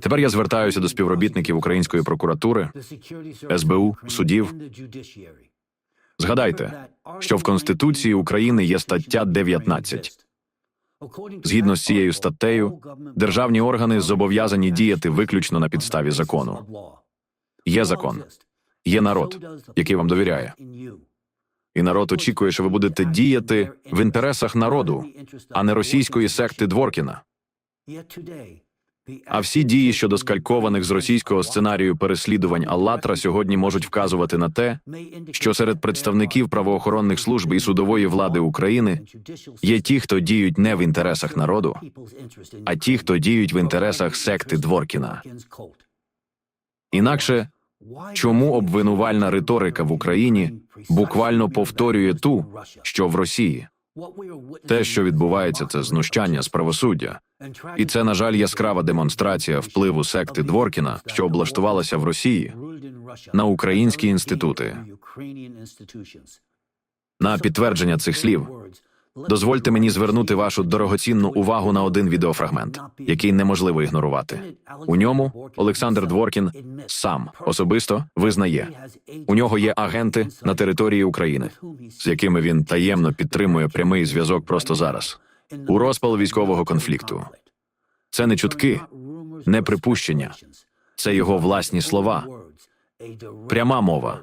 Тепер я звертаюся до співробітників української прокуратури, СБУ, судів. Згадайте, що в Конституції України є стаття 19. Згідно з цією статтею, державні органи зобов'язані діяти виключно на підставі закону. Є закон, є народ, який вам довіряє. І народ очікує, що ви будете діяти в інтересах народу, а не російської секти Дворкіна. А всі дії щодо скалькованих з російського сценарію переслідувань Аллатра сьогодні можуть вказувати на те, що серед представників правоохоронних служб і судової влади України є ті, хто діють не в інтересах народу, а ті, хто діють в інтересах секти Дворкіна. Інакше чому обвинувальна риторика в Україні буквально повторює ту, що в Росії? Те, що відбувається, це знущання з правосуддя. І це, на жаль, яскрава демонстрація впливу секти Дворкіна, що облаштувалася в Росії на українські інститути. На підтвердження цих слів дозвольте мені звернути вашу дорогоцінну увагу на один відеофрагмент, який неможливо ігнорувати. У ньому Олександр Дворкін сам особисто визнає, у нього є агенти на території України, з якими він таємно підтримує прямий зв'язок просто зараз. У розпал військового конфлікту. Це не чутки, не припущення, це його власні слова, пряма мова.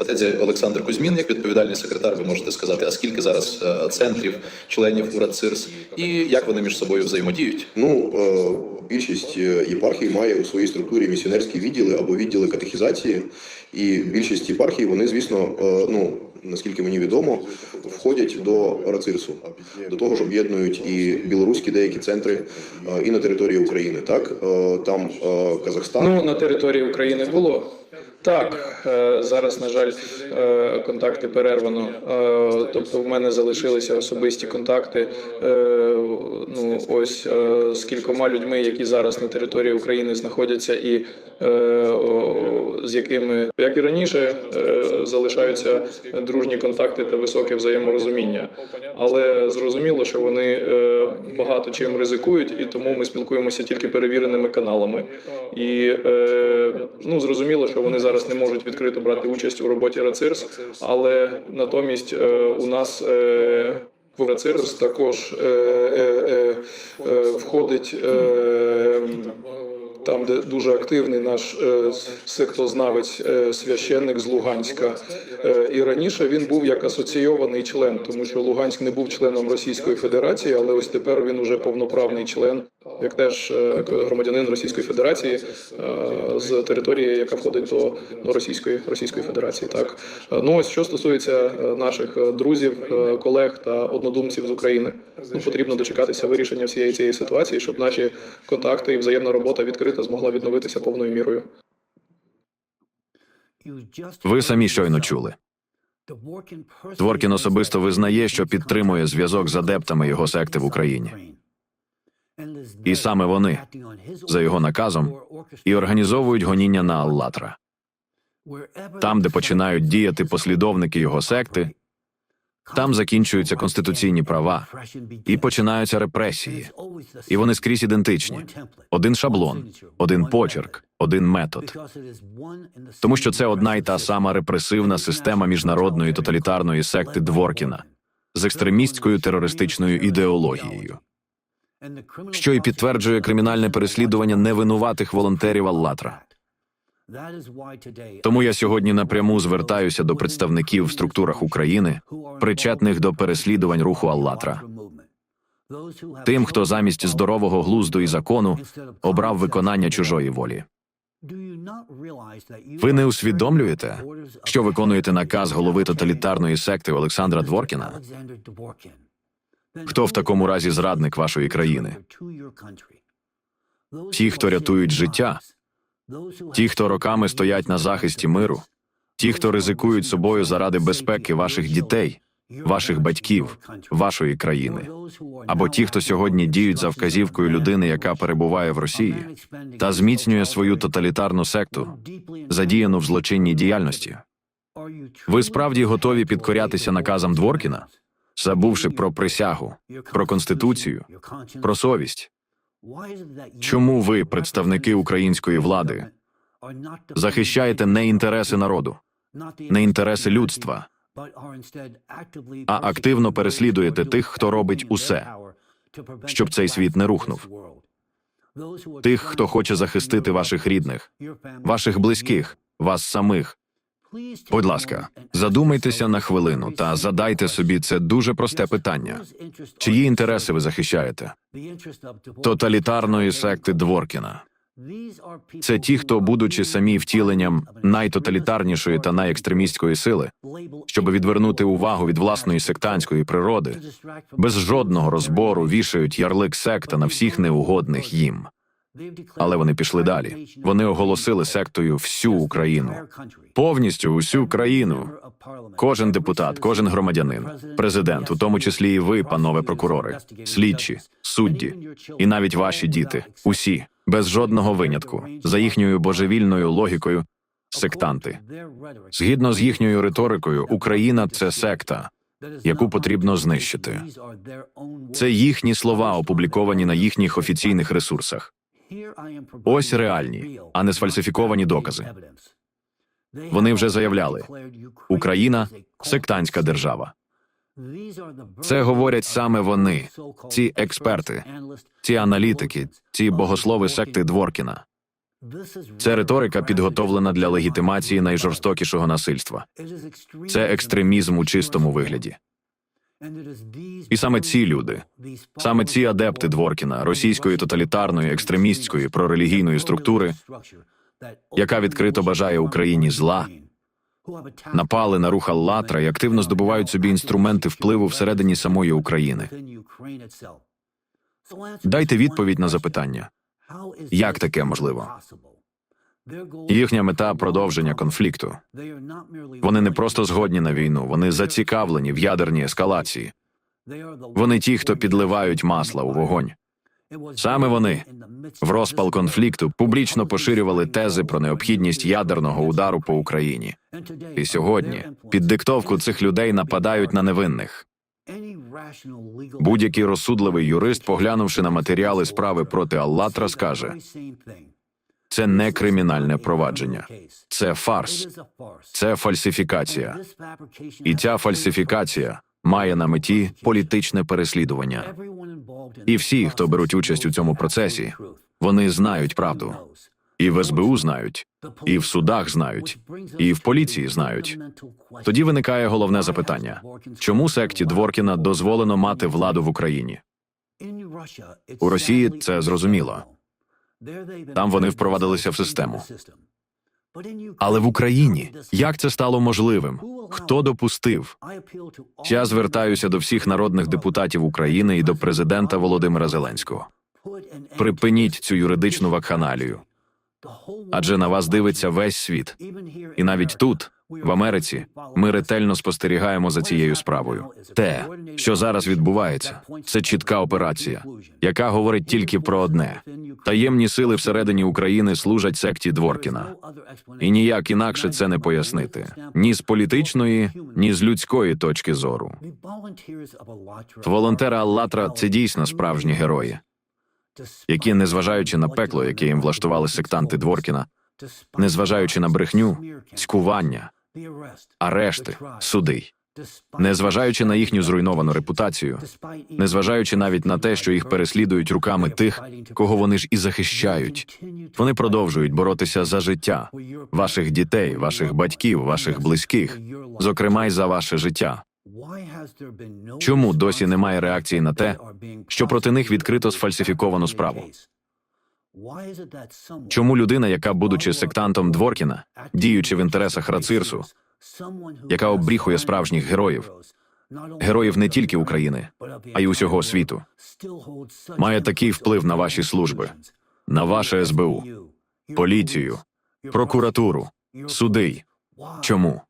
Отець Олександр Кузьмін, як відповідальний секретар, ви можете сказати, а скільки зараз е, центрів, членів УРАД ЦИРС, і як вони між собою взаємодіють? Ну, е, більшість е, єпархій має у своїй структурі місіонерські відділи або відділи катехізації, і більшість єпархій, вони, звісно, ну наскільки мені відомо, входять до РАЦИРСу, до того ж об'єднують і білоруські деякі центри і на території України. Так там Казахстан. Ну, на території України було. Так, е, зараз, на жаль, е, контакти перервано. Е, Тобто, в мене залишилися особисті контакти. Ну, ось з кількома людьми, які зараз на території України знаходяться, і з якими, як і раніше, залишаються дружні контакти та високе взаєморозуміння. Але зрозуміло, що вони багато чим ризикують, і тому ми спілкуємося тільки перевіреними каналами. І ну зрозуміло, що вони зараз не можуть відкрито брати участь у роботі РАЦИРС, але натомість е, у нас. Е, в РАЦИРС також е, входить там, де дуже активний наш е, сектознавець, е, священник з Луганська. Е, і раніше він був як асоційований член, тому що Луганськ не був членом Російської Федерації, але ось тепер він уже повноправний член, як теж е, громадянин Російської Федерації е, з території, яка входить до, Російської Російської Федерації. Так ну ось що стосується е, наших друзів, колег та однодумців з України, ну потрібно дочекатися вирішення всієї цієї ситуації, щоб наші контакти і взаємна робота відкрита змогла відновитися повною мірою. Ви самі щойно чули. Дворкін особисто визнає, що підтримує зв'язок з адептами його секти в Україні. І саме вони, за його наказом, і організовують гоніння на Аллатра. Там, де починають діяти послідовники його секти, там закінчуються конституційні права і починаються репресії. І вони скрізь ідентичні: один шаблон, один почерк, один метод. Тому що це одна й та сама репресивна система міжнародної тоталітарної секти Дворкіна з екстремістською терористичною ідеологією, що й підтверджує кримінальне переслідування невинуватих волонтерів Аллатра. Тому я сьогодні напряму звертаюся до представників в структурах України, причетних до переслідувань руху Аллатра, тим, хто замість здорового глузду і закону обрав виконання чужої волі. Ви не усвідомлюєте, що виконуєте наказ голови тоталітарної секти Олександра Дворкіна? Хто в такому разі зрадник вашої країни? Ті, хто рятують життя, ті, хто роками стоять на захисті миру, ті, хто ризикують собою заради безпеки ваших дітей, ваших батьків, вашої країни, або ті, хто сьогодні діють за вказівкою людини, яка перебуває в Росії, та зміцнює свою тоталітарну секту, задіяну в злочинній діяльності. Ви справді готові підкорятися наказам Дворкіна, забувши про присягу, про конституцію, про совість, Чому ви, представники української влади, захищаєте не інтереси народу, не інтереси людства, а активно переслідуєте тих, хто робить усе, щоб цей світ не рухнув? Тих, хто хоче захистити ваших рідних, ваших близьких, вас самих. Будь ласка, задумайтеся на хвилину та задайте собі це дуже просте питання: чиї інтереси ви захищаєте? Тоталітарної секти Дворкіна. Це ті, хто, будучи самі втіленням найтоталітарнішої та найекстремістської сили, щоб відвернути увагу від власної сектантської природи, без жодного розбору вішають ярлик секта на всіх неугодних їм. Але вони пішли далі. Вони оголосили сектою всю Україну, повністю усю країну. Кожен депутат, кожен громадянин, президент, у тому числі і ви, панове прокурори, слідчі, судді, і навіть ваші діти, усі, без жодного винятку, за їхньою божевільною логікою, сектанти. Згідно з їхньою риторикою, Україна це секта, яку потрібно знищити. Це їхні слова, опубліковані на їхніх офіційних ресурсах. Ось реальні, а не сфальсифіковані докази. Вони вже заявляли, Україна сектантська держава. Це говорять саме вони, ці експерти, ці аналітики, ці богослови секти Дворкіна. Це риторика підготовлена для легітимації найжорстокішого насильства. Це екстремізм у чистому вигляді. І саме ці люди, Саме ці адепти Дворкіна, російської тоталітарної, екстремістської, прорелігійної структури, яка відкрито бажає Україні зла, напали на рух Аллатра і активно здобувають собі інструменти впливу всередині самої України. Дайте відповідь на запитання, як таке можливо? Їхня мета продовження конфлікту. Вони не просто згодні на війну, вони зацікавлені в ядерній ескалації. Вони ті, хто підливають масла у вогонь. Саме вони в розпал конфлікту публічно поширювали тези про необхідність ядерного удару по Україні. І сьогодні під диктовку цих людей нападають на невинних. Будь-який розсудливий юрист, поглянувши на матеріали справи проти Аллатра, скаже: це не кримінальне провадження, це фарс, це фальсифікація. І ця фальсифікація має на меті політичне переслідування. І всі, хто беруть участь у цьому процесі, Вони знають правду. І в СБУ знають, і в судах знають, і в поліції знають. Тоді виникає головне запитання: чому секті Дворкіна дозволено мати владу в Україні? у Росії це зрозуміло. Там вони впровадилися в систему. Але в Україні як це стало можливим? Хто допустив? Я звертаюся до всіх народних депутатів України і до президента Володимира Зеленського. Припиніть цю юридичну вакханалію, адже на вас дивиться весь світ. І навіть тут, в Америці, ми ретельно спостерігаємо за цією справою. Те, що зараз відбувається, це чітка операція, яка говорить тільки про одне: таємні сили всередині України служать секті Дворкіна. І ніяк інакше це не пояснити ні з політичної, ні з людської точки зору. Волонтери Аллатра це дійсно справжні герої, які, незважаючи на пекло, яке їм влаштували сектанти Дворкіна, незважаючи на брехню, цькування, арешти, суди, незважаючи на їхню зруйновану репутацію, незважаючи навіть на те, що їх переслідують руками тих, кого вони ж і захищають, вони продовжують боротися за життя ваших дітей, ваших батьків, ваших близьких, зокрема й за ваше життя. Чому досі немає реакції на те, що проти них відкрито сфальсифіковано справу? Чому людина, яка, будучи сектантом Дворкіна, діючи в інтересах Рацирсу, яка обріхує справжніх героїв, героїв не тільки України, а й усього світу, має такий вплив на ваші служби, на ваше СБУ, поліцію, прокуратуру, суди? Чому?